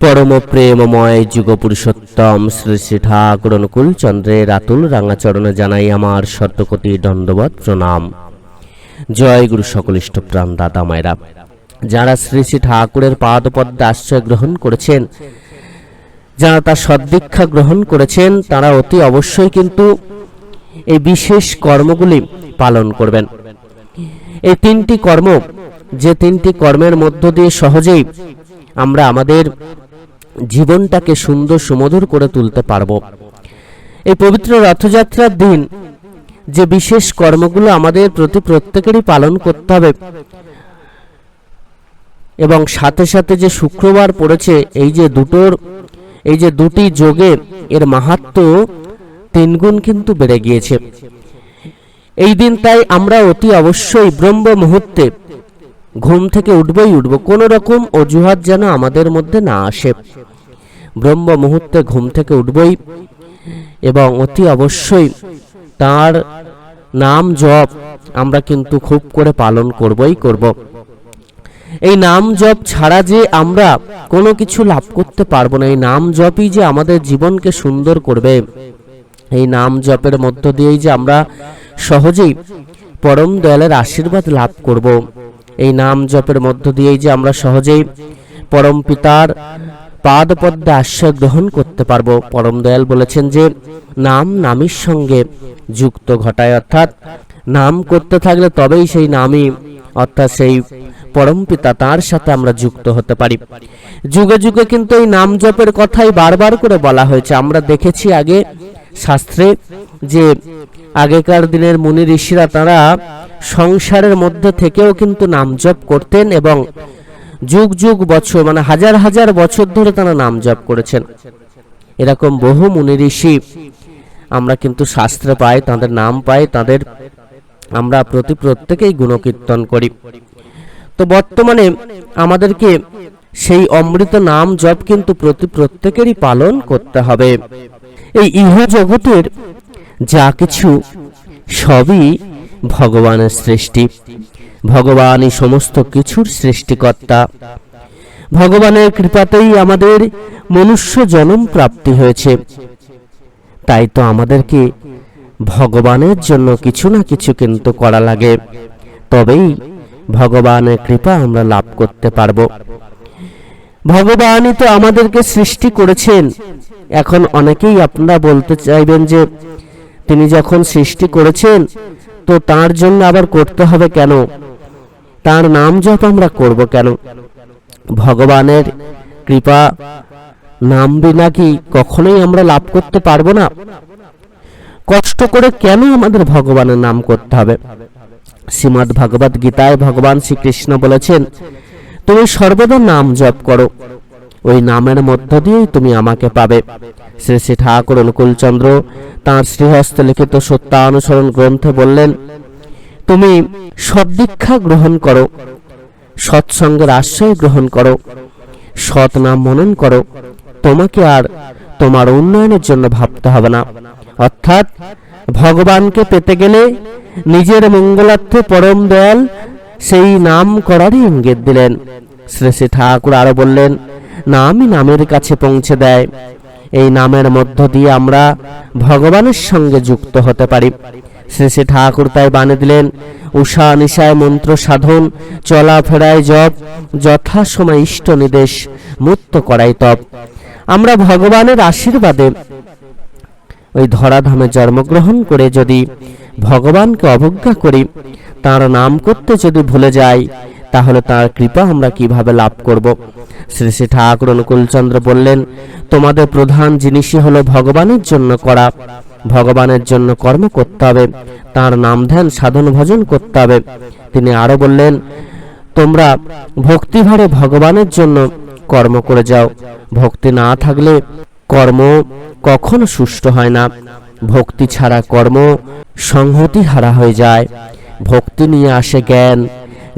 পরম প্রেমময় যুগ পুরুষোত্তম শ্রী শ্রী ঠাকুর অনুকূল চন্দ্রের আতুল রাঙাচরণে জানাই আমার শতকোটি দণ্ডবত প্রণাম। জয় গুরু সকল ইষ্টপ্রাণ দাদা মায়েরা। যারা শ্রী শ্রী ঠাকুরের পাদপদ্মে আশ্রয় গ্রহণ করেছেন, যারা তার সদ্দীক্ষা গ্রহণ করেছেন, তারা অতি অবশ্যই কিন্তু এই বিশেষ কর্মগুলি পালন করবেন। এই তিনটি কর্ম, যে তিনটি কর্মের মধ্য দিয়ে সহজেই আমরা আমাদের জীবনটাকে সুন্দর সুমধুর করে তুলতে পারব। এই পবিত্র রথযাত্রার দিন যে বিশেষ কর্মগুলো আমাদের প্রতি প্রত্যেকেরই পালন করতে হবে, এবং সাথে সাথে যে শুক্রবার পড়েছে, এই যে দুটোর, এই যে দুটি যোগে এর মাহাত্ম তিনগুণ কিন্তু বেড়ে গিয়েছে। এই দিন তাই আমরা অতি অবশ্যই ব্রহ্ম মুহূর্তে ঘুম থেকে উঠবই উঠব। কোনো রকম অজুহাত যেন আমাদের মধ্যে না আসে। ব্রহ্ম মুহূর্তে ঘুম থেকে উঠবই এবং অতি অবশ্যই তার নাম জপ আমরা কিন্তু খুব করে পালন করবই করব। এই নাম জপ ছাড়া যে আমরা কোনো কিছু লাভ করতে পারব না। এই নাম জপই যে আমাদের জীবনকে সুন্দর করবে। এই নাম জপের মধ্য দিয়েই যে আমরা সহজেই পরম দয়ালের আশীর্বাদ লাভ করব। এই নাম জপের মধ্য দিয়েই যে আমরা সহজেই পরম পিতার পাদ পদ্মে আশ্রয় গ্রহণ করতে পারব। পরম দয়াল বলেছেন যে, নাম নামের সঙ্গে যুক্ত ঘটায়, অর্থাৎ নাম করতে থাকলে তবেই সেই নামই, অর্থাৎ সেই পরম পিতা তার সাথে আমরা যুক্ত হতে পারি। যুগে যুগে কিন্তু এই নাম জপের কথাই বারবার করে বলা হয়েছে। আমরা দেখেছি আগে শাস্ত্রে যে আগেকার দিনের মুনি ঋষিরা তারা সংসারের মধ্যে থেকেও কিন্তু নাম জপ করতেন এবং যুগ যুগ বছর মানে হাজার হাজার বছর ধরে তারা নাম জপ করেছেন। এরকম বহু মুনি ঋষি আমরা কিন্তু শাস্ত্রে পাই, তাদের নাম পাই, তাদের আমরা প্রতি প্রত্যেকেই গুণকীর্তন করি। তো বর্তমানে আমাদেরকে সেই অমৃত নাম জপ কিন্তু প্রতি প্রত্যেকেরই পালন করতে হবে। এই ইহ জগতের যা কিছু সবই ভগবানের সৃষ্টি। ভগবানই সমস্ত কিছুর সৃষ্টিকর্তা। ভগবানের কৃপাতেই আমাদের মনুষ্য জন্ম প্রাপ্তি হয়েছে। তাই তো আমাদেরকে ভগবানের জন্য কিছু না কিছু কিন্তু করা লাগে। তবেই ভগবানের কৃপা আমরা লাভ করতে পারব। ভগবানই তো আমাদেরকে সৃষ্টি করেছেন। এখন অনেকেই আপনারা বলতে চাইবেন যে, তিনি যখন সৃষ্টি করেছেন তো তার জন্য আবার করতে হবে কেন? তার নাম জপ আমরা করব কেন? ভগবানের কৃপা নাম বিনা কি কখনোই আমরা লাভ করতে পারব না? কষ্ট করে কেন আমাদের ভগবানের নাম করতে হবে? শ্রীমদ ভগবত গীতায় ভগবান শ্রীকৃষ্ণ বলেছেন, তুমি সর্বদা নাম জপ করো। ওই নামের মধ্য দিয়েই তুমি আমাকে পাবে। শ্রী শ্রী ঠাকুর অনুকূলচন্দ্র তাঁর শ্রীহস্তে লিখিত সত্যানুসরণ গ্রন্থে বললেন, তুমি সদ্দীক্ষা গ্রহণ করো, সৎসঙ্গের আশ্রয় গ্রহণ করো, সৎ নাম মনন করো। তোমাকে আর তোমার উন্নয়নের জন্য ভাবতে হবে না। অর্থাৎ ভগবানকে পেতে গেলে নিজের মঙ্গলার্থে পরম দয়াল সেই নাম করারই ইঙ্গিত দিলেন। শ্রী শ্রী ঠাকুর আরও বললেন নামই নামের কাছে পৌঁছে দেয়। এই নামের মধ্য দিয়ে আমরা ভগবানের সঙ্গে যুক্ত হতে পারি। শ্রী শ্রী ঠাকুর তাই বানে দিলেন, উষা নিশায় মন্ত্র সাধন চলাফেরায় জপ যথাসময় ইষ্ট নির্দেশ মুক্ত করাই তপ। আমরা ভগবানের আশীর্বাদে ওই ধরাধামে জন্মগ্রহণ করে যদি ভগবানকে অবজ্ঞা করি, তার নাম করতে যদি ভুলে যাই তাহলে তার কৃপা আমরা কীভাবে লাভ করব? শ্রী শ্রী ঠাকুর অনুকূলচন্দ্র বললেন, তোমাদের প্রধান জিনিসই হলো ভগবানের জন্য করা। ভগবানের জন্য কর্ম করতে হবে, তার নাম ধ্যান, সাধন, ভজন করতে হবে। তিনি আরও বললেন, তোমরা ভক্তিভারে ভগবানের জন্য কর্ম করে যাও। ভক্তি না থাকলে কর্ম কখনো সুষ্ঠু হয় না। ভক্তি ছাড়া কর্ম সংহতি হারা হয়ে যায়। ভক্তি নিয়ে আসে জ্ঞান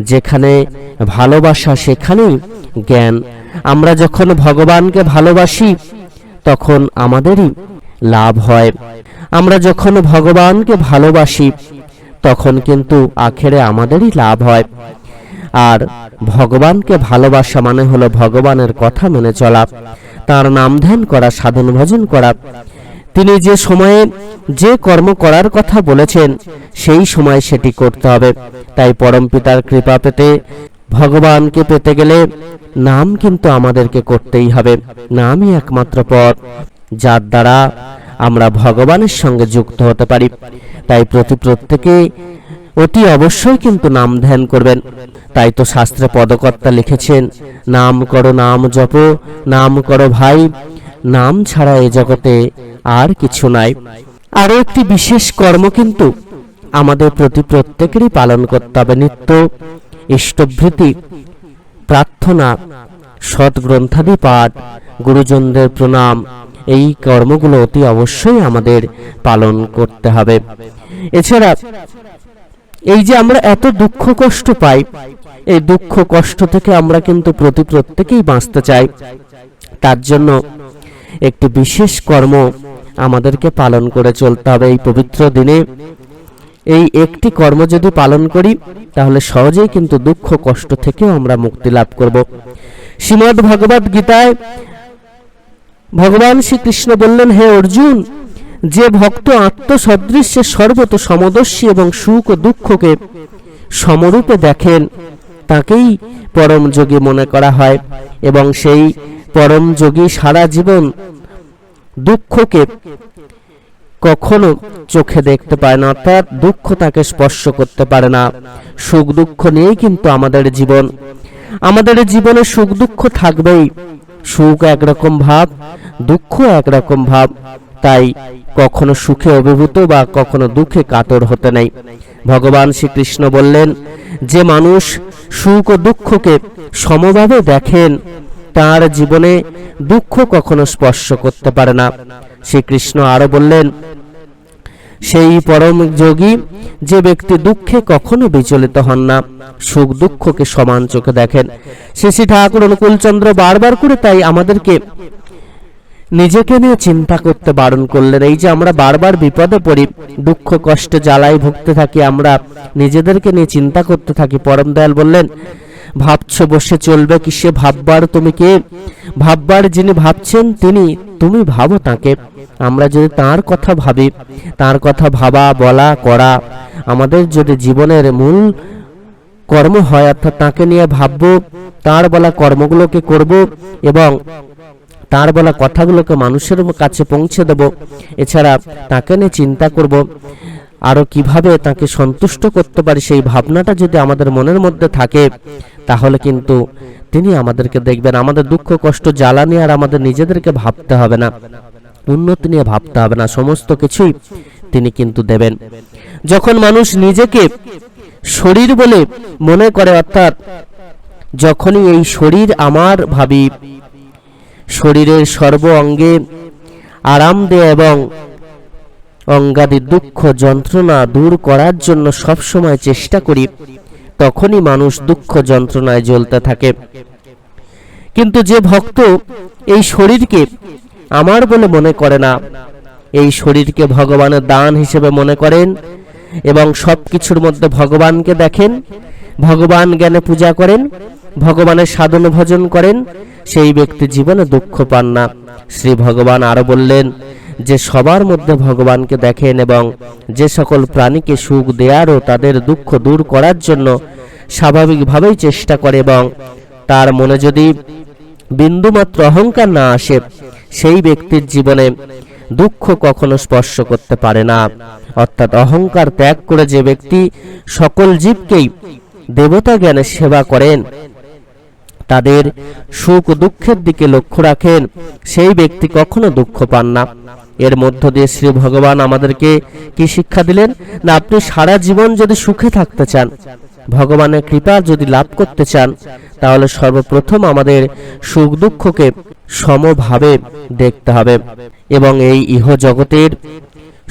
যেখানে ভালোবাসা, সেখানেই জ্ঞান। আমরা যখন ভগবানকে ভালোবাসি, তখন আমাদেরই লাভ হয়। আমরা যখন ভগবানকে ভালোবাসি, তখন কিন্তু আখেরে আমাদেরই লাভ হয়। আর ভগবানকে ভালোবাসা মানে হলো ভগবানের কথা মেনে চলা, তার নাম ধ্যান করা, সাধন ভজন করা তিনি যে সময়ে যে কর্ম করার কথা বলেছেন, সেই সময় সেটি করতে হবে। তাই পরম পিতার কৃপা পেতে, ভগবানকে পেতে গেলে নাম কিন্তু আমাদেরকে করতেই হবে। নামই একমাত্র পথ। যার দ্বারা আমরা ভগবানের সঙ্গে যুক্ত হতে পারি। তাই প্রতি প্রত্যেকে অতি অবশ্যই কিন্তু নাম ধ্যান করবেন। তাই তো শাস্ত্রে পদকর্তা লিখেছেন, নাম করো, নাম জপ, নাম করো ভাই নাম ছাড়া এ জগতে আর কিছু নাই। আরও একটি বিশেষ কর্ম কিন্তু আমাদের প্রতি প্রত্যেকেরই পালন করতে হবে, নিত্য ইষ্টভৃতি, প্রার্থনা, সৎগ্রন্থাদি পাঠ, গুরুজনদের প্রণাম, এই কর্মগুলো অতি অবশ্যই আমাদের পালন করতে হবে। এছাড়া এই যে আমরা এত দুঃখ কষ্ট পাই, এই দুঃখ কষ্ট থেকে আমরা কিন্তু প্রতি প্রত্যেকেই বাঁচতে চাই। তার জন্য একটি বিশেষ কর্ম আমাদেরকে পালন করে চলতে হবে এই পবিত্র দিনে। এই একটি কর্ম যদি পালন করি, তাহলে সহজেই কিন্তু দুঃখ, কষ্ট থেকেও আমরা মুক্তি লাভ করব। শ্রীমদ ভগবত গীতায় ভগবান শ্রীকৃষ্ণ বললেন, হে অর্জুন, যে ভক্ত আত্মসদৃশ্যে সর্বত সমদর্শী এবং সুখ ও দুঃখকে সমরূপে দেখেন, তাকেই পরম যোগী মনে করা হয় এবং সেই পরম যোগী সারা জীবন দুঃখকে কখনো চোখে দেখতে পায় না, অর্থাৎ দুঃখ তাকে স্পর্শ করতে পারে না। সুখ দুঃখ নিয়েই কিন্তু আমাদের জীবন। আমাদের জীবনে সুখ দুঃখ থাকবেই। সুখ একরকম ভাব, দুঃখ একরকম ভাব। তাই কখনো সুখে অভিভূত বা কখনো দুঃখে কাতর হতে নেই। ভগবান শ্রীকৃষ্ণ বললেন, যে মানুষ সুখ ও দুঃখকে সমভাবে দেখেন তার জীবনে দুঃখ কখনো স্পর্শ করতে পারে না। শ্রীকৃষ্ণ আরও বললেন, সেই পরম যোগী যে ব্যক্তি দুঃখে কখনো বিচলিত হন না, সুখ দুঃখকে সমান চোখে দেখেন। শ্রী ঠাকুর অনুকূলচন্দ্র বারবার করে তাই আমাদেরকে নিজেকে নিয়ে চিন্তা করতে বারণ করলেন। এই যে আমরা বারবার বিপদে পড়ি, দুঃখ কষ্ট জ্বালায় ভুগতে থাকি, আমরা নিজেদেরকে নিয়ে চিন্তা করতে থাকি। পরম দয়াল বললেন ভাবছ বসে চলবে কিসে? ভাববার তুমি কে? ভাববার যিনি ভাবছেন তিনি, তুমি ভাবো তাকে। আমরা যদি তার কথা ভাবি, তার কথা ভাবা, বলা, করা, আমাদের যদি জীবনের মূল কর্ম হয়, অর্থাৎ তাকে নিয়ে ভাববো, তার বলা কর্মগুলোকে করব এবং তার বলা কথাগুলোকে মানুষের কাছে পৌঁছে দেব, এছাড়া তাকে নিয়ে চিন্তা করব আরও কীভাবে তাকে সন্তুষ্ট করতে পারি সেই ভাবনাটা যদি আমাদের মনের মধ্যে থাকে, তাহলে কিন্তু তিনি আমাদেরকে দেখবেন, আমাদের দুঃখ, কষ্ট, জ্বালানি আর আমাদের নিজেদেরকে ভাবতে হবে না। উন্নতি নিয়ে ভাবতে হবে না, সমস্ত কিছুই তিনি কিন্তু দেবেন। যখন মানুষ নিজেকে শরীর বলে মনে করে, অর্থাৎ যখনই এই শরীর আমার ভাবি, শরীরের সর্ব অঙ্গে আরাম দেয় এবং অঙ্গাদি দুঃখ যন্ত্রণা দূর করার জন্য সবসময় চেষ্টা করি, তখনই মানুষ দুঃখ যন্ত্রণায় জ্বলতে থাকে। কিন্তু যে ভক্ত এই শরীরকে আমার বলে মনে করে না, এই শরীরকে ভগবানের দান হিসেবে মনে করেন এবং সব কিছুর মধ্যে ভগবানকে দেখেন, ভগবান জ্ঞানে পূজা করেন, ভগবানের সাধন ভজন করেন, সেই ব্যক্তি জীবনে দুঃখ পান না। শ্রী ভগবান আরও বললেন যে সবার মধ্যে ভগবানকে দেখেন এবং যে সকল প্রাণীকে সুখ দেয়ার ও তাদের দুঃখ দূর করার জন্য স্বাভাবিকভাবেই চেষ্টা করে এবং তার মনে যদি বিন্দুমাত্র অহংকার না আসে, সেই ব্যক্তির জীবনে দুঃখ কখনো স্পর্শ করতে পারে না। অর্থাৎ অহংকার ত্যাগ করে যে ব্যক্তি সকল জীবকেই দেবতা জ্ঞানে সেবা করেন তাদের সুখ দুঃখের দিকে লক্ষ্য রাখেন। সেই ব্যক্তি কখনো দুঃখ পান না। এর মধ্য দিয়ে শ্রী ভগবান আমাদেরকে কি শিক্ষা দিলেন? না, আপনি সারা জীবন যদি সুখে থাকতে চান, ভগবানের কৃপা যদি লাভ করতে চান, তাহলে সর্বপ্রথম আমাদের সুখ দুঃখকে সমভাবে দেখতে হবে এবং এই ইহ জগতের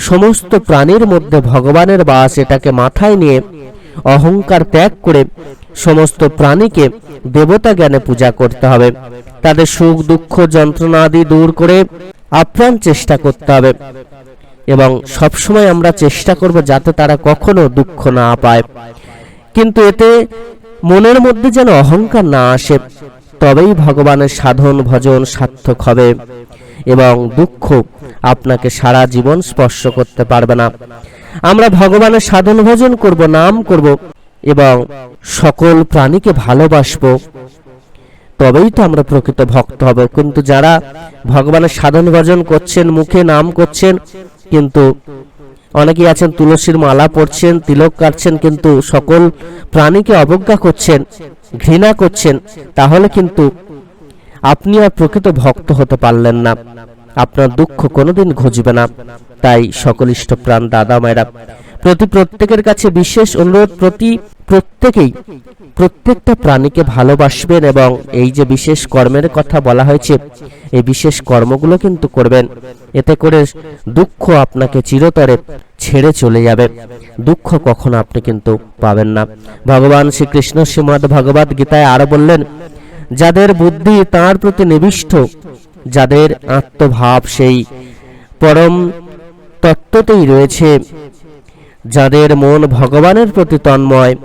সমস্ত প্রাণীর মধ্যে ভগবানের বাস এটাকে মাথায় নিয়ে অহংকার ত্যাগ করে সমস্ত প্রাণীকে দেবতা জ্ঞানে পূজা করতে হবে। তাদের সুখ, দুঃখ, যন্ত্রণা আদি দূর করে আপ্রাণ চেষ্টা করতে হবে। এবং সবসময় আমরা চেষ্টা করব যাতে তারা কখনো দুঃখ না পায়। কিন্তু এতে মনের মধ্যে যেন অহংকার না আসে, তবেই ভগবানের সাধন, ভজন সার্থক হবে এবং দুঃখ আপনাকে সারা জীবন স্পর্শ করতে পারবে না। আমরা ভগবানের সাধন, ভজন করব, নাম করব এবং সকল প্রাণীকে ভালোবাসবো। তবেই তো আমরা প্রকৃত ভক্ত হব। কিন্তু যারা ভগবানের সাধন ভজন করছেন, মুখে নাম করছেন, কিন্তু অনেকেই আছেন, তুলসীর মালা পরছেন, তিলক কাটছেন, কিন্তু সকল প্রাণীকে অবজ্ঞা করছেন, ঘৃণা করছেন, তাহলে কিন্তু আপনি আর প্রকৃত ভক্ত হতে পারলেন না। আপনার দুঃখ কোনোদিন ঘুচবে না। তাই সকল ইষ্টপ্রাণ দাদা, মায়েরা প্রতি প্রত্যেকের কাছে বিশেষ অনুরোধ, প্রতি প্রত্যেকেই প্রত্যেকটা প্রাণীকে ভালোবাসবেন এবং এই যে বিশেষ কর্মের কথা বলা হয়েছে, এই বিশেষ কর্মগুলো কিন্তু করবেন। এতে করে দুঃখ আপনাকে চিরতরে ছেড়ে চলে যাবে। দুঃখ কখনো আপনি কিন্তু পাবেন না। ভগবান শ্রীকৃষ্ণ শ্রীমদ ভগবত গীতায় আরও বললেন, যাদের বুদ্ধি তার প্রতি নিবিষ্ট, যাদের আত্মভাব সেই পরম তত্ত্বতেই রয়েছে যাদের মন ভগবানের প্রতি তন্ময়,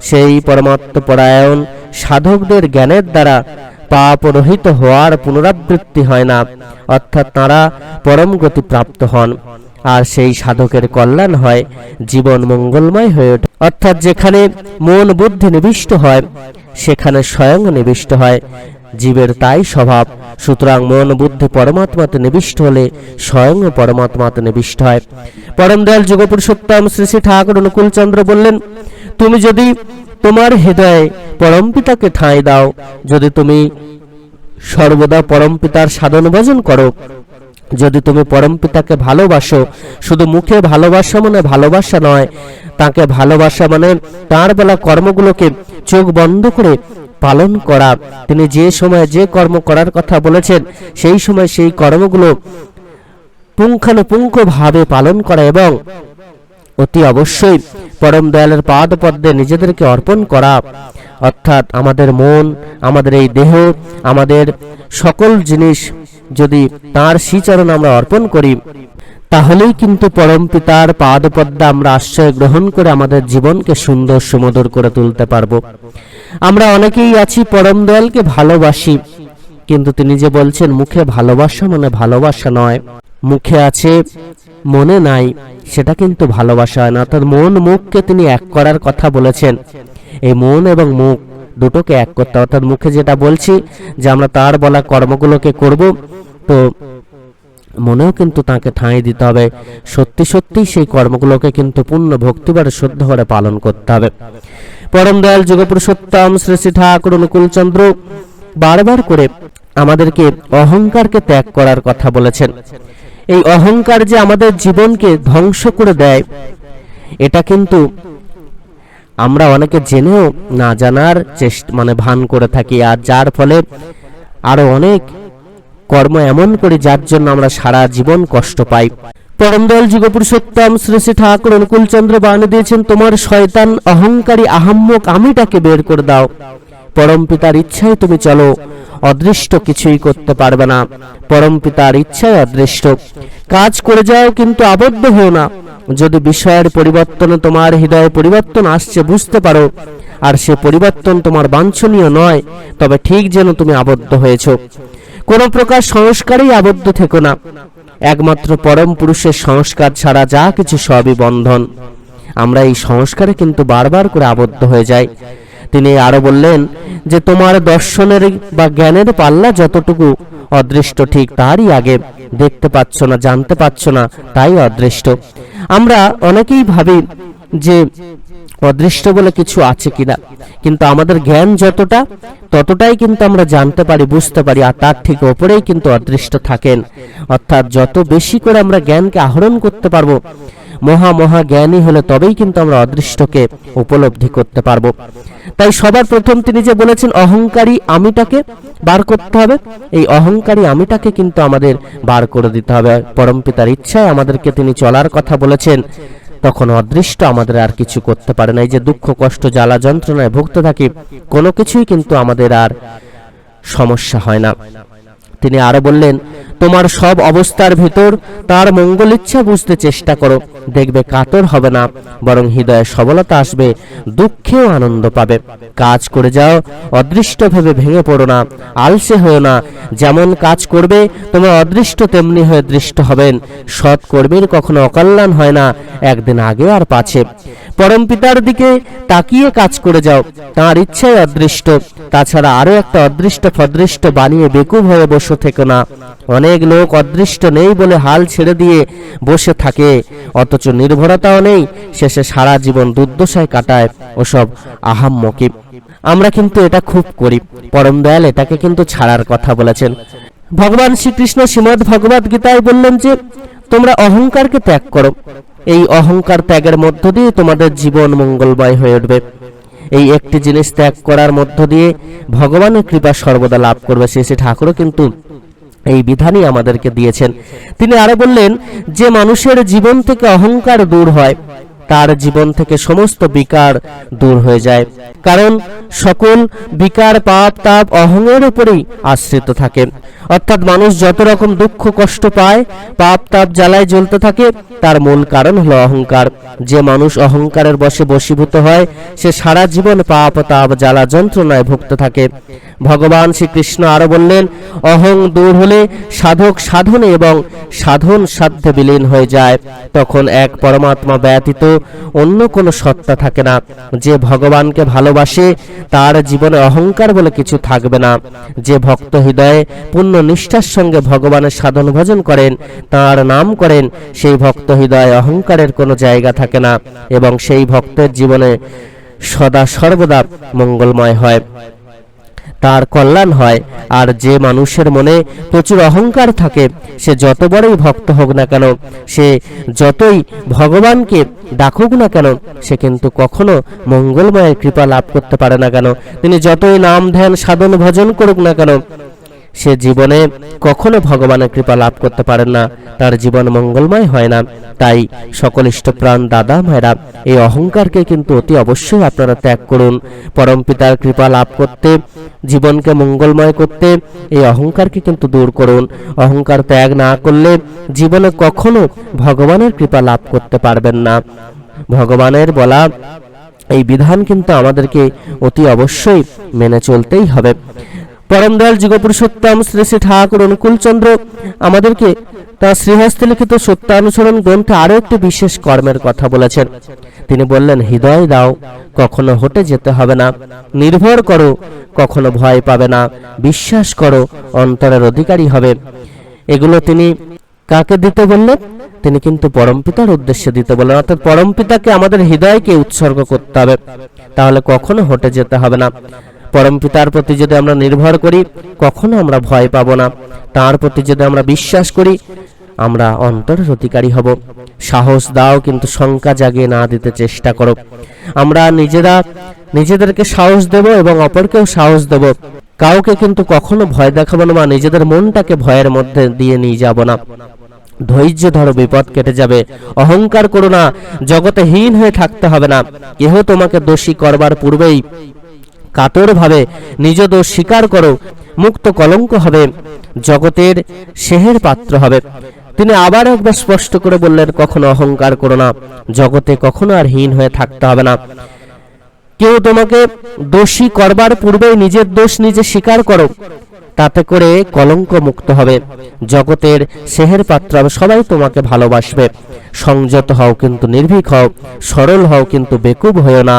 সেই পরমাত্ম পরায়ণ সাধকদের জ্ঞানের দ্বারা পাপ রহিত হওয়ার পুনরাবৃত্তি হয় না, অর্থাৎ তারা পরম গতি প্রাপ্ত হন। আর সেই সাধকের কল্যাণ হয় জীবন মঙ্গলময় হয়ে ওঠে। অর্থাৎ যেখানে মন বুদ্ধি নিবিষ্ট হয়, সেখানে স্বয়ং নিবিষ্ট হয়। জীবের তাই স্বভাব। সুতরাং মন বুদ্ধি পরমাত্মাতে নিবিষ্ট হলে স্বয়ং পরমাত্মাতে নিবিষ্ট হয়। পরম দয়াল যুগপুরুষোত্তম শ্রী শ্রী ঠাকুর অনুকূলচন্দ্র বললেন, তুমি যদি তোমার হৃদয়ে পরম পিতাকে ঠাঁই দাও, যদি তুমি সর্বদা পরম পিতার সাধন ভজন করো, যদি তুমি পরম পিতাকে ভালোবাসো, শুধু মুখে ভালোবাসা মানে ভালোবাসা নয়, তাকে ভালোবাসা মানে তার বেলা কর্মগুলোকে চোখ বন্ধ করে পালন করা। তিনি যে সময় যে কর্ম করার কথা বলেছেন, সেই সময় সেই কর্মগুলো পুঙ্খানুপুঙ্খ ভাবে পালন করা এবং অতি অবশ্যই পরম দয়ালের পাদ পদ্মে নিজেদেরকে অর্পণ করা। অর্থাৎ আমাদের মন, আমাদের এই দেহ, আমাদের সকল জিনিস যদি তার শ্রীচরণ আমরা অর্পণ করি, তাহলেই কিন্তু পরম পিতার পাদ পদ্মা আমরা আশ্রয় গ্রহণ করে আমাদের জীবনকে সুন্দর সুমধুর করে তুলতে পারব। আমরা অনেকেই আছি পরম দয়ালকে ভালোবাসি, কিন্তু তিনি যে বলছেন, মুখে ভালোবাসা মানে ভালোবাসা নয়। মুখে আছে, মনে নাই, সেটা কিন্তু ভালোবাসা হয় না। অর্থাৎ মন মুখকে তিনি এক করার কথা বলেছেন। এই মন এবং মুখ দুটোকে এক করতে। অর্থাৎ মুখে যেটা বলছি, যে আমরা তার বলা কর্মগুলোকে করব, তো মনেও কিন্তু তাকে ঠাঁই দিতে হবে। সত্যি সত্যি সেই কর্মগুলোকে কিন্তু পূর্ণ ভক্তিবার শুদ্ধ করে পালন করতে হবে। পরম দয়াল যুগপুরুষোত্তম শ্রী শ্রী ঠাকুর অনুকূলচন্দ্র বারবার করে আমাদেরকে অহংকারকে ত্যাগ করার কথা বলেছেন। এই অহংকার যে আমাদের জীবনকে ধ্বংস করে দেয়, এটা কিন্তু আমরা অনেকে জেনেও না জানার চেষ্টা মানে ভান করে থাকি। আর যার ফলে আরও অনেক কর্ম এমন করি যার জন্য আমরা সারা জীবন কষ্ট পাই। পরমদয়াল যুগপুরুষোত্তম শ্রী শ্রী ঠাকুর অনুকূলচন্দ্র বাণী দিয়েছেন, তোমার শয়তান অহংকারী আহাম্মক আমিটাকে বের করে দাও। পরম পিতার ইচ্ছায় তুমি চলো, অদৃষ্ট কিছুই করতে পারবে না। পরম পিতার ইচ্ছায় অদৃষ্ট। কাজ করে যাও কিন্তু আবদ্ধ হও না। যদি বিষয়ের পরিবর্তনে তোমার হৃদয়ে পরিবর্তন আসছে, বুঝতে পারো। আর সে পরিবর্তন তোমার বাঞ্ছনীয় নয়, তবে ঠিক যেন তুমি আবদ্ধ হয়েছো। কোনো প্রকার সংস্কারেই আবদ্ধ থেকো না। একমাত্র পরম পুরুষের সংস্কার ছাড়া যা কিছু সবই বন্ধন। আমরা এই সংস্কারে কিন্তু বারবার করে আবদ্ধ হয়ে যাই। তিনি আরও বললেন যে, তোমার দর্শনের বা জ্ঞানের পাল্লা যতটুকু অদৃষ্ট, ঠিক তারই আগে দেখতে পাচ্ছ না, জানতে পাচ্ছ না, তাই অদৃষ্ট। আমরা অনেকেই ভাবি যে অদৃষ্ট বলে কিছু আছে কিনা। কিন্তু আমাদের জ্ঞান যতটা, ততটাই কিন্তু আমরা জানতে পারি, বুঝতে পারি, আর তার ঠিক ওপরেই কিন্তু অদৃষ্ট থাকেন। অর্থাৎ যত বেশি করে আমরা জ্ঞানকে আহরণ করতে পারব, মহা মহা জ্ঞানী হলে তবেই কিন্তু আমরা অদৃষ্টকে উপলব্ধি করতে পারব। তাই সবার প্রথম তিনি যে বলেছেন, অহংকারী আমিটাকে বার করতে হবে। এই অহংকারী আমিটাকে কিন্তু আমাদের বার করে দিতে হবে। পরমপিতার ইচ্ছায় আমাদেরকে তিনি চলার কথা বলেছেন। তখন অদৃষ্ট আমাদের আর কিছু করতে পারে না। এই যে দুঃখ, কষ্ট, জ্বালা, যন্ত্রণায় ভুগতে থাকি, কোনো কিছুই কিন্তু আমাদের আর সমস্যা হয় না। তিনি আরও বললেন তোমার সব অবস্থার ভেতর তার মঙ্গল ইচ্ছা বুঝতে চেষ্টা করো। দেখবে কাতর হবে না, বরং হৃদয়ে সবলতা আসবে দুঃখেও আনন্দ পাবে। কাজ করে যাও, অদৃষ্ট ভেবে ভেঙে পড়ো না, আলসে হয়েও না। যেমন কাজ করবে, তোমার অদৃষ্ট তেমনি হয়ে দৃষ্ট হবেন। সৎ কর্মীর কখনো অকল্যাণ হয় না, একদিন আগে আর পাছে। পরম পিতার দিকে তাকিয়ে কাজ করে যাও, তার ইচ্ছাই অদৃষ্ট। তাছাড়া আরও একটা অদৃষ্ট ফদৃষ্ট বানিয়ে বেকুব হয়ে বসে থেকো না। অনেক লোক অদৃষ্ট নেই বলে হাল ছেড়ে দিয়ে বসে থাকে। অথচ নির্ভরতাও নেই, শেষে সারা জীবন দুর্দশায় কাটায় ওসব আহাম্মকি আমরা কিন্তু এটা খুব করি, পরম দয়াল এটাকে কিন্তু ছাড়ার কথা বলেছেন। ভগবান শ্রীকৃষ্ণ শ্রীমদ ভগবত গীতায় বললেন যে, তোমরা অহংকারকে ত্যাগ করো। এই অহংকার ত্যাগের মধ্য দিয়ে তোমাদের জীবন মঙ্গলময় হয়ে উঠবে। এই একটি জিনিস ত্যাগ করার মধ্য দিয়ে ভগবানের কৃপা সর্বদা লাভ করবে। শ্রী শ্রী ঠাকুরও কিন্তু এই বিধানই আমাদেরকে দিয়েছেন। তিনি আরও বললেন, যে মানুষের জীবন থেকে অহংকার দূর হয়, তার জীবন থেকে সমস্ত বিকার দূর হয়ে যায়। কারণ সকল বিকার পাপ তাপ অহংয়ের উপরেই আশ্রিত থাকে। অর্থাৎ মানুষ যত রকম দুঃখ, কষ্ট পায়, পাপ তাপ জ্বালায় জ্বলতে থাকে, তার মূল কারণ হলো অহংকার। যে মানুষ অহংকারের বশে বশীভূত হয়, সে সারা জীবন পাপ, তাপ জ্বালা যন্ত্রণায় ভুগতে থাকে। ভগবান শ্রীকৃষ্ণ আরও বললেন, অহং দূর হলে সাধক সাধনে এবং সাধন সাধ্যে বিলীন হয়ে যায়। তখন এক পরমাত্মা ব্যতীত অন্য কোনো সত্তা থাকে না। যে ভগবানকে ভালোবাসে, তার জীবনে অহংকার বলে কিছু থাকবে না। যে ভক্ত হৃদয়ে পূর্ণ নিষ্ঠার সঙ্গে ভগবানের সাধন ভজন করেন, তার নাম করেন, সেই ভক্ত হৃদয়ে অহংকারের কোনো জায়গা থাকে না এবং সেই ভক্তের জীবনে সদা সর্বদা মঙ্গলময় হয়। তার কল্যাণ হয়, আর যে মানুষের মনে প্রচুর অহংকার থাকে, সে যত বড়ই ভক্ত হোক না কেন, সে যতই ভগবানকে ডাকুক না কেন, সে কিন্তু কখনো মঙ্গলময়ের কৃপা লাভ করতে পারে না কেন। তিনি যতই নাম, ধ্যান, সাধন, ভজন করুক না কেন সে জীবনে কখনো ভগবানের কৃপা লাভ করতে পারেন না। তার জীবন মঙ্গলময় হয় না। তাই সকল ইষ্টপ্রাণ দাদা মায়েরা, এই অহংকারকে কিন্তু অতি অবশ্যই আপনারা ত্যাগ করুন। পরম পিতার কৃপা লাভ করতে, জীবনকে মঙ্গলময় করতে, এই অহংকারকে কিন্তু দূর করুন। অহংকার ত্যাগ না করলে জীবনে কখনো ভগবানের কৃপা লাভ করতে পারবেন না। ভগবানের বলা এই বিধান কিন্তু আমাদেরকে অতি অবশ্যই মেনে চলতেই হবে। পরম দয়াল যুগপুরুষোত্তম শ্রী শ্রী ঠাকুর অনুকূলচন্দ্র আমাদেরকে তার শ্রীহস্তে লিখিত সত্যানুসরণ গ্রন্থে আরও একটি বিশেষ কর্মের কথা বলেছেন। তিনি বললেন, হৃদয় দাও, কখনো হটে যেতে হবে না। নির্ভর করো, কখনো ভয় পাবে না। বিশ্বাস করো, অন্তরের অধিকারী হবে। এগুলো তিনি কাকে দিতে বললেন? তিনি কিন্তু পরমপিতার উদ্দেশ্যে দিতে বললেন। অর্থাৎ পরমপিতাকে আমাদের হৃদয়কে উৎসর্গ করতে হবে। তাহলে কখনো হটে যেতে হবে না। পরম পিতার প্রতি যদি আমরা নির্ভর করি, কখনো আমরা ভয় পাব না। তার প্রতি যদি আমরা বিশ্বাস করি, আমরা অন্তরের অধিকারী হব। সাহস দাও কিন্তু শঙ্কা জাগিয়ে না দিতে চেষ্টা করো। আমরা নিজেরা নিজেদেরকে সাহস দেব এবং অপরকেও সাহস দেব। কাউকে কিন্তু কখনো ভয় দেখাবো না বা নিজেদের মনটাকে ভয়ের মধ্যে দিয়ে নিয়ে যাব না। ধৈর্য ধরো, বিপদ কেটে যাবে। অহংকার করো না। জগতে হীন হয়ে থাকতে হবে না। কেহ তোমাকে দোষী করবার পূর্বেই কাতরভাবে নিজ দোষ স্বীকার করো, মুক্ত কলঙ্ক হবে, জগতের সেহের পাত্র হবে। তিনি আবার একবার স্পষ্ট করে বললেন, কখনো অহংকার করো না, জগতে কখনো আর হীন হয়ে থাকতে হবে না। কেউ তোমাকে দোষী করবার পূর্বেই নিজের দোষ নিজে স্বীকার করো, তাতে করে কলঙ্ক মুক্ত হবে। জগতের সেহের পাত্র হবে, সবাই তোমাকে ভালোবাসবে। সংযত হও কিন্তু, নির্ভীক হও, সরল হও কিন্তু, বেকুব হও না।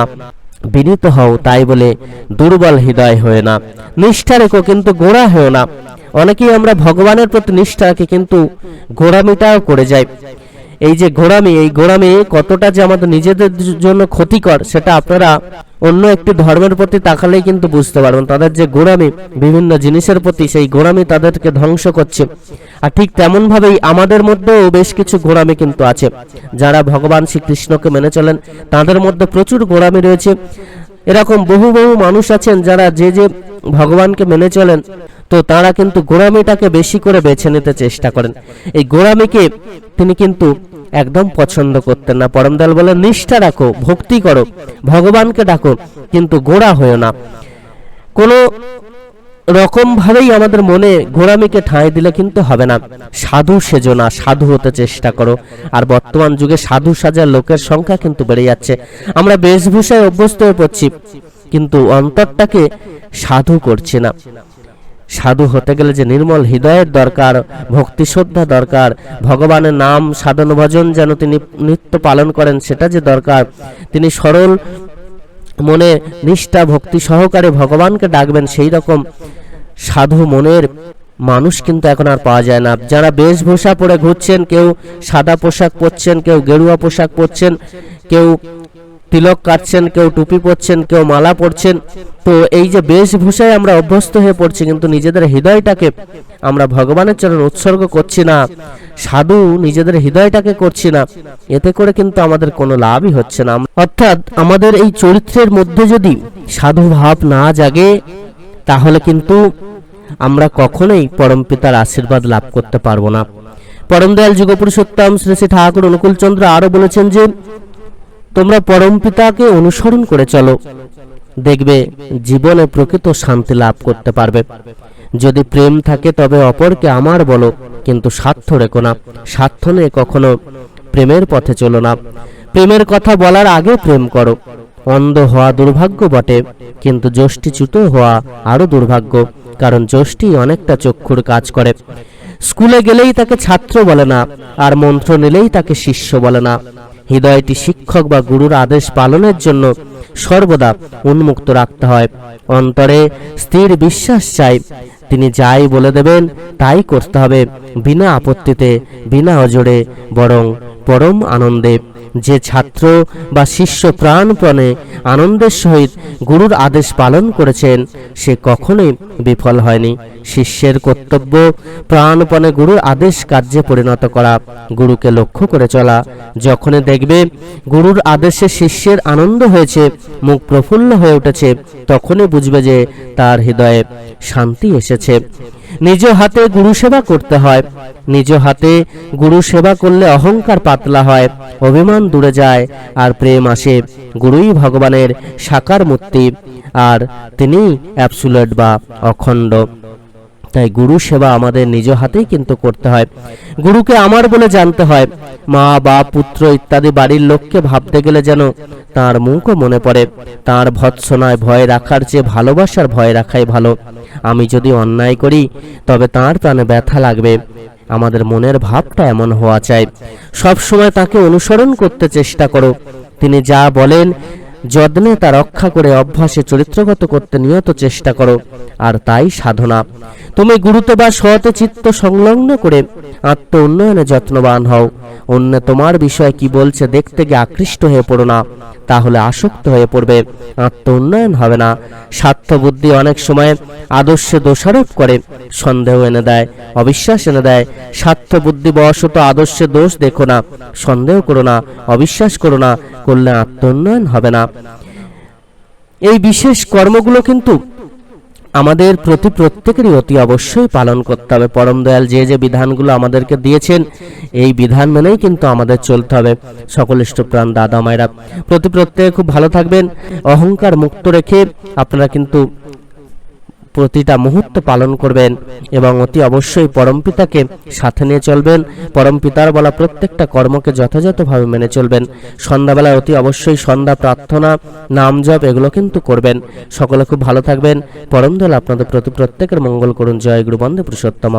বিনীত হও তাই বলে দুর্বল হৃদয় হয়ে না। নিষ্ঠা রেখো কিন্তু গোড়া হয়েও না। অনেকেই আমরা ভগবানের প্রতি নিষ্ঠাকে কিন্তু গোড়ামিটাও করে যাই। এই যে ঘোরামি এই গোড়ামি কতটা যে আমাদের নিজেদের জন্য ক্ষতিকর, সেটা আপনারা অন্য একটি ধর্মের প্রতি তাকালেই কিন্তু বুঝতে পারবেন। তাদের যে গোড়ামি, বিভিন্ন জিনিসের প্রতি সেই গোড়ামি তাদেরকে ধ্বংস করছে। আর ঠিক তেমন ভাবেই আমাদের মধ্যেও বেশ কিছু গোড়ামি কিন্তু আছে। যারা ভগবান শ্রীকৃষ্ণকে মেনে চলেন, তাদের মধ্যে প্রচুর গোড়ামি রয়েছে। এরকম বহু বহু মানুষ আছেন যারা যে যে ভগবানকে মেনে চলেন তো তারা কিন্তু গোড়ামিটাকে বেশি করে বেছে নিতে চেষ্টা করেন। এই গোড়ামিকে তিনি কিন্তু একদম পছন্দ করতেন না। পরমদয়াল বলে নিষ্ঠা রাখো, ভক্তি করো, ভগবানকে ডাকো, কিন্তু গোড়া হয়েও না। কোনো রকমভাবেই আমাদের মনে ঘোরামিকে ঠাঁই দিলে কিন্তু হবে না। সাধু সেজো না, সাধু হতে চেষ্টা করো। আর বর্তমান যুগে সাধু সাজার লোকের সংখ্যা কিন্তু বেড়ে যাচ্ছে। আমরা বেশভূষায় অভ্যস্ত হয়ে পড়ছি, কিন্তু অন্তরটাকে সাধু করছি না। সাধু হতে গেলে যে নির্মল হৃদয়ের দরকার, ভক্তি শ্রদ্ধা দরকার, ভগবানের নাম সাধন ভজন যেন তিনি নিত্য পালন করেন সেটা যে দরকার। তিনি সরল মনে, নিষ্ঠা, ভক্তি সহকারে ভগবানকে ডাকবেন সেই রকম সাধু মনের মানুষ কিন্তু এখন আর পাওয়া যায় না। যারা বেশভূষা পরে ঘুরছেন, কেউ সাদা পোশাক পরছেন, কেউ গেরুয়া পোশাক পরছেন, কেউ তিলক কাটছেন, কেউ টুপি পরছেন, কেউ মালা পরছেন। তো এই যে বেশভূষায় আমরা অভ্যস্ত হয়ে পড়ছি, কিন্তু নিজেদের হৃদয়টাকে আমরা ভগবানের চরণ উৎসর্গ করছি না। সাধু নিজেদের হৃদয়টাকে করছি না। এতে করে কিন্তু আমাদের কোনো লাভই হচ্ছে না। অর্থাৎ আমাদের এই চরিত্রের মধ্যে যদি সাধু ভাব না জাগে, তাহলে কিন্তু আমরা কখনোই পরমপিতার আশীর্বাদ লাভ করতে পারব না। পরম দয়াল যুগপুরুষোত্তম শ্রী শ্রী ঠাকুর অনুকূলচন্দ্র আরও বলেছেন যে তোমরা পরমপিতাকে অনুসরণ করে চলো। দেখবে, জীবনে প্রকৃত শান্তি লাভ করতে পারবে। যদি প্রেম থাকে, তবে অপরকে আমার বলো, কিন্তু স্বার্থ রেখো না। স্বার্থ নিয়ে কখনো প্রেমের পথে চলো না। প্রেমের কথা বলার আগে প্রেম করো। অন্ধ হওয়া দুর্ভাগ্য বটে, কিন্তু যষ্টিচ্যুত হওয়া আরও দুর্ভাগ্য, কারণ যষ্টি অনেকটা চক্ষুর কাজ করে। স্কুলে গেলেই তাকে ছাত্র বলে না, আর মন্ত্র নিলেই তাকে শিষ্য বলে না। হৃদয়টি শিক্ষক বা গুরুর আদেশ পালনের জন্য সর্বদা উন্মুক্ত রাখতে হয়। অন্তরে স্থির বিশ্বাস চাই। তিনি যাই বলে দেবেন, তাই করতে হবে। বিনা আপত্তিতে, বিনা অজরে, বরং পরম আনন্দে। যে ছাত্র বা শিষ্য প্রাণপণে আনন্দের সহিত গুরুর আদেশ পালন করেছেন, সে কখনোই বিফল হয়নি। শিষ্যের কর্তব্য, প্রাণপণে গুরুর আদেশ কার্যে পরিণত করা, গুরুকে লক্ষ্য করে চলা। যখনই দেখবে গুরুর আদেশে শিষ্যের আনন্দ হয়েছে, মুখ প্রফুল্ল হয়ে উঠেছে, তখনই বুঝবে যে তার হৃদয়ে শান্তি এসেছে। নিজ হাতে গুরু সেবা করতে হয়। নিজ হাতে গুরু সেবা করলে অহংকার পাতলা হয়, অভিমান দূরে যায়, আর প্রেম আসে গুরুই ভগবানের সাকার মূর্তি, আর তিনি অ্যাবসুলেট বা অখণ্ড। তাই গুরু সেবা আমাদের নিজ হাতেই কিন্তু করতে হয়। গুরুকে আমার বলে জানতে হয়, মা বা পুত্র ইত্যাদি বাড়ির লোককে ভাবতে গেলে যেন তার মুখও মনে পড়ে। তার ভৎসনায় ভয় রাখার চেয়ে ভালোবাসার ভয় রাখাই ভালো। আমি যদি অন্যায় করি, তবে তার প্রাণে ব্যথা লাগবে। আমাদের মনের ভাবটা এমন হওয়া চাই। সব সময় তাকে অনুসরণ করতে চেষ্টা করো। তিনি যা বলেন যত্নে তা রক্ষা করে অভ্যাসে চরিত্রগত করতে নিয়ত চেষ্টা করো, আর তাই সাধনা। তুমি গুরুত্ব বা সহতে চিত্ত সংলগ্ন করে আত্ম উন্নয়নে যত্নবান হও। অন্য তোমার বিষয়ে কি বলছে দেখতে গিয়ে আকৃষ্ট হয়ে পড়ো না, তাহলে আসক্ত হয়ে পড়বে আত্ম উন্নয়ন হবে না। স্বার্থ বুদ্ধি অনেক সময় আদর্শে দোষারোপ করে, সন্দেহ এনে দেয়, অবিশ্বাস এনে দেয়। স্বার্থ বুদ্ধি বশত আদর্শে দোষ দেখো না, সন্দেহ করো না, অবিশ্বাস করো না, করলে আত্ম উন্নয়ন হবে না। এই বিশেষ কর্মগুলো কিন্তু আমাদের প্রতি প্রত্যেকেরই অতি অবশ্যই পালন করতে হবে। পরম দয়াল যে যে বিধানগুলো আমাদেরকে দিয়েছেন, এই বিধান মেনেই কিন্তু আমাদের চলতে হবে। সকল ইষ্টপ্রাণ দাদা মায়েরা, প্রতি প্রত্যেকে খুব ভালো থাকবেন। অহংকার মুক্ত রেখে আপনারা কিন্তু প্রতিটা মুহূর্ত পালন করবেন এবং অতি অবশ্যই পরমপিতাকে সাথে নিয়ে চলবেন। পরমপিতার বলা প্রত্যেকটা কর্মকে যথাযথভাবে মেনে চলবেন। সন্ধ্যাবেলায় অতি অবশ্যই সন্ধ্যা প্রার্থনা, নাম জপ, এগুলো কিন্তু করবেন। সকলে খুব ভালো থাকবেন। পরম দল আপনাদের প্রতি প্রত্যেকের মঙ্গল করুন। জয় গুরুবন্ধ পুরুষোত্তম